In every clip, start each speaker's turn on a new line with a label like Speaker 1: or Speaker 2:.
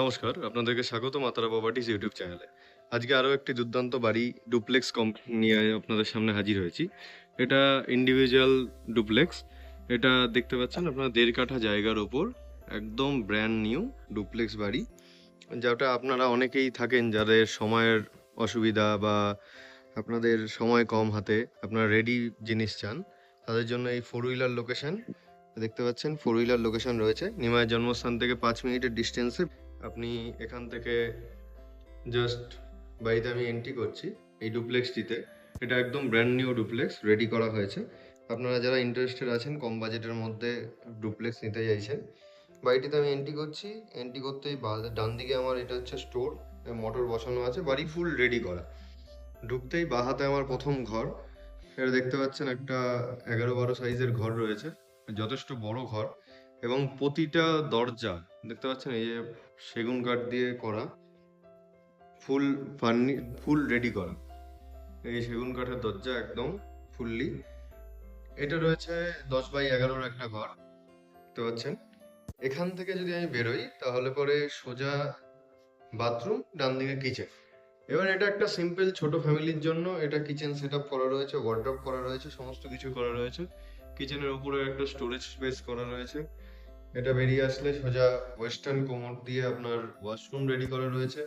Speaker 1: নমস্কার, আপনাদেরকে স্বাগত মাতারা প্রপার্টিস ইউটিউব চ্যানেলে। আজকে আরও একটি দুর্দান্ত বাড়ি ডুপ্লেক্স কম নিয়ে আপনাদের সামনে হাজির হয়েছি। এটা ইন্ডিভিজুয়াল ডুপ্লেক্স এটা দেখতে পাচ্ছেন আপনার দেড় কাঠা জায়গার ওপর, একদম ব্র্যান্ড নিউ ডুপ্লেক্স বাড়ি। যেটা আপনারা অনেকেই থাকেন যাদের সময়ের অসুবিধা বা আপনাদের সময় কম হাতে, আপনারা রেডি জিনিস চান, তাদের জন্য এই ফোর হুইলার লোকেশন দেখতে পাচ্ছেন ফোর হুইলার লোকেশন রয়েছে। নিমায়ের জন্মস্থান থেকে পাঁচ মিনিটের ডিস্টেন্সে আপনি এখান থেকে জাস্ট বাড়িতে আমি এন্ট্রি করছি, এই ডুপ্লেক্সটিতে এটা একদম ব্র্যান্ড নিউ ডুপ্লেক্স রেডি করা হয়েছে। আপনারা যারা ইন্টারেস্টেড আছেন, কম বাজেটের মধ্যে ডুপ্লেক্স নিতে চাইছেন, বাড়িটিতে আমি এন্ট্রি করছি। এন্ট্রি করতেই ডান দিকে আমার এটা হচ্ছে স্টোর মোটর বসানো আছে, বাড়ি ফুল রেডি করা। ঢুকতেই বাঁ হাতে আমার প্রথম ঘর। এটা দেখতে পাচ্ছেন একটা এগারো বারো সাইজের ঘর রয়েছে। যথেষ্ট বড় ঘর এবং প্রতিটা দরজা, দেখতে পাচ্ছেন এই যে সেগুন কাঠ দিয়ে করা, ফুল ফার্নি, ফুল রেডি করা। এই সেগুন কাঠের দরজা একদম ফুললি এটা রয়েছে দশ বাই এগারোর একটা ঘর, দেখতে পাচ্ছেন। এখান থেকে যদি আমি বেরোই, তাহলে পরে সোজা বাথরুম, ডান দিকে কিচেন এবার এটা একটা সিম্পল ছোট ফ্যামিলির জন্য, এটা কিচেন সেট আপ করা রয়েছে ওয়ার্ড্রপ করা রয়েছে, সমস্ত কিছু করা রয়েছে। কিচেনের উপরে একটা স্টোরেজ স্পেস করা রয়েছে। এটা বেরিয়ে আসলে সোজা ওয়েস্টার্ন কোমোড দিয়ে আপনার ওয়াশরুম রেডি করা রয়েছে।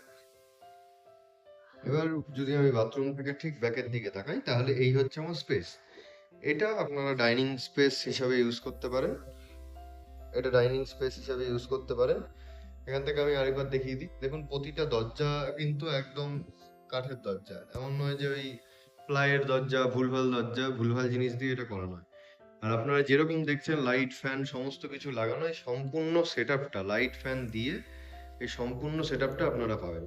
Speaker 1: এবার যদি আমি বাথরুম থেকে ঠিক ব্যাকের দিকে তাকাই, তাহলে এই হচ্ছে আমার স্পেস এটা আপনারা ডাইনিং স্পেস হিসাবে ইউজ করতে পারেন। এটা ডাইনিং স্পেস হিসাবে ইউজ করতে পারেন। এখান থেকে আমি আরেকবার দেখিয়ে দিই। দেখুন, প্রতিটা দরজা কিন্তু একদম কাঠের দরজা। এমন নয় যে ওই প্লাইয়ের দরজা, ভুলভাল দরজা, ভুলভাল জিনিস দিয়ে এটা করা নয় আর আপনারা যেরকম দেখছেন লাইট ফ্যান সমস্ত কিছু লাগানো, এই সম্পূর্ণ সেট লাইট ফ্যান দিয়ে এই সম্পূর্ণ সেট আপনারা পাবেন।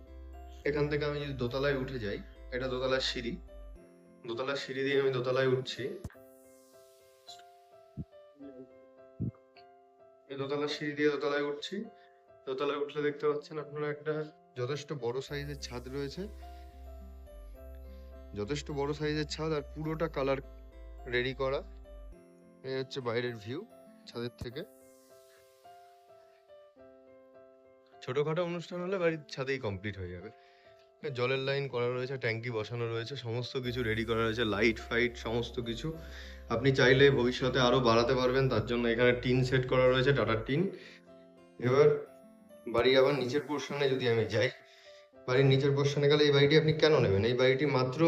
Speaker 1: এখান থেকে আমি যদি দোতলায় উঠে যাই, এটা দোতলার সিঁড়ি। দোতলার সিঁড়ি দিয়ে আমি দোতলায় উঠছি। এই দোতলার সিঁড়ি দিয়ে দোতলায় উঠছি। দোতলায় উঠলে দেখতে পাচ্ছেন আপনারা একটা যথেষ্ট বড় সাইজের ছাদ রয়েছে। যথেষ্ট বড় সাইজের ছাদ আর পুরোটা কালার রেডি করা। এই হচ্ছে বাইরের ভিউ, ছাদের থেকে। ছোটখাটো অনুষ্ঠান হলে বাড়ির ছাদেই কমপ্লিট হয়ে যাবে। জলের লাইন করা রয়েছে, ট্যাঙ্কি বসানো রয়েছে, সমস্ত কিছু রেডি করা রয়েছে লাইট ফাইট সমস্ত কিছু। আপনি চাইলে ভবিষ্যতে আরও বাড়াতে পারবেন, তার জন্য এখানে টিন সেট করা রয়েছে টাটার টিন। এবার বাড়ি আবার নিচের পোর্শনে যদি আমি যাই, বাড়ির নিচের পোর্শনে গেলে এই বাড়িটি আপনি কেন নেবেন? এই বাড়িটি মাত্র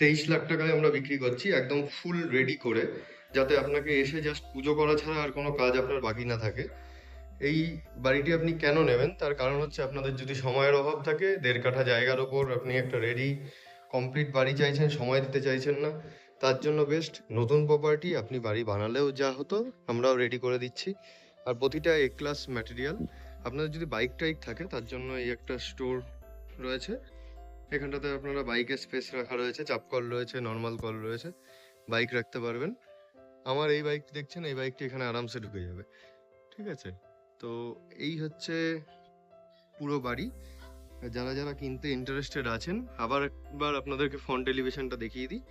Speaker 1: তেইশ লাখ টাকায় আমরা বিক্রি করছি, একদম ফুল রেডি করে। যাতে আপনাকে এসে জাস্ট পুজো করা ছাড়া আর কোনো কাজ আপনার বাকি না থাকে। এই বাড়িটি আপনি কেন নেবেন? তার কারণ হচ্ছে আপনাদের যদি সময়ের অভাব থাকে, দেড় কাঠা জায়গার ওপর আপনি একটা রেডি কমপ্লিট বাড়ি চাইছেন, সময় দিতে চাইছেন না, তার জন্য বেস্ট নতুন প্রপার্টি আপনি বাড়ি বানালেও যা হতো আমরাও রেডি করে দিচ্ছি। আর প্রতিটা এ ক্লাস ম্যাটেরিয়াল আপনাদের যদি বাইক টাইক থাকে, তার জন্য এই একটা স্টোর রয়েছে। এখানটাতে আপনারা বাইকের স্পেস রাখা রয়েছে চাপ কল রয়েছে নর্মাল কল রয়েছে বাইক রাখতে পারবেন। আমার এই বাইকটি দেখছেন, এই বাইকটি এখানে আরামসে ঢুকে যাবে। ঠিক আছে? তো এই হচ্ছে পুরো বাড়ি। যারা যারা কিনতে ইন্টারেস্টেড আছেন, আবার একবার আপনাদেরকে ফ্রন্ট টেলিভিশনটা দেখিয়ে দিই।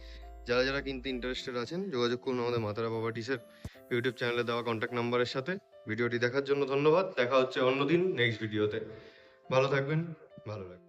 Speaker 1: যারা যারা কিনতে ইন্টারেস্টেড আছেন, যোগাযোগ করুন আমাদের মাতারা প্রপার্টিসের ইউটিউব চ্যানেলে দেওয়া কন্ট্যাক্ট নাম্বারের সাথে। ভিডিওটি দেখার জন্য ধন্যবাদ। দেখা হচ্ছে অন্যদিন নেক্সট ভিডিওতে ভালো থাকবেন, ভালো রাখবেন